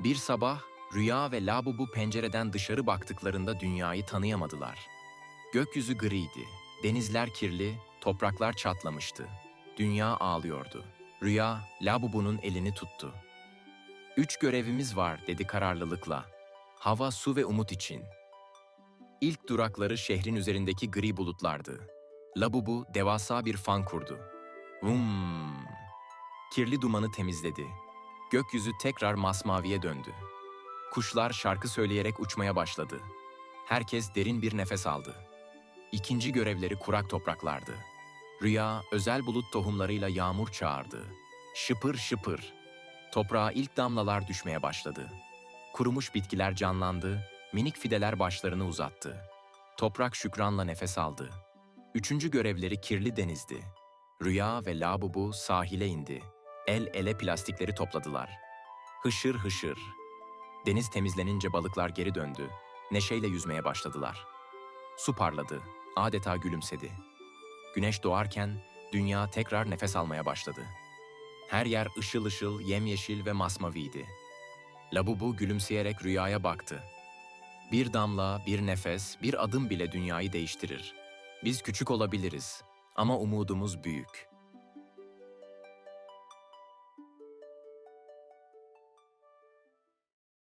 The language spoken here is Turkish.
Bir sabah Rüya ve Labubu pencereden dışarı baktıklarında dünyayı tanıyamadılar. Gökyüzü griydi, denizler kirli, topraklar çatlamıştı. Dünya ağlıyordu. Rüya Labubu'nun elini tuttu. Üç görevimiz var dedi kararlılıkla. Hava, su ve umut için. İlk durakları şehrin üzerindeki gri bulutlardı. Labubu devasa bir fan kurdu. Vum! Kirli dumanı temizledi. Gökyüzü tekrar masmaviye döndü. Kuşlar şarkı söyleyerek uçmaya başladı. Herkes derin bir nefes aldı. İkinci görevleri kurak topraklardı. Rüya özel bulut tohumlarıyla yağmur çağırdı. Şıpır şıpır. Toprağa ilk damlalar düşmeye başladı. Kurumuş bitkiler canlandı, minik fideler başlarını uzattı. Toprak şükranla nefes aldı. Üçüncü görevleri kirli denizdi. Rüya ve Labubu sahile indi. El ele plastikleri topladılar. Hışır hışır. Deniz temizlenince balıklar geri döndü. Neşeyle yüzmeye başladılar. Su parladı, adeta gülümsedi. Güneş doğarken dünya tekrar nefes almaya başladı. Her yer ışıl ışıl, yemyeşil ve masmaviydi. Labubu gülümseyerek rüyaya baktı. Bir damla, bir nefes, bir adım bile dünyayı değiştirir. Biz küçük olabiliriz ama umudumuz büyük.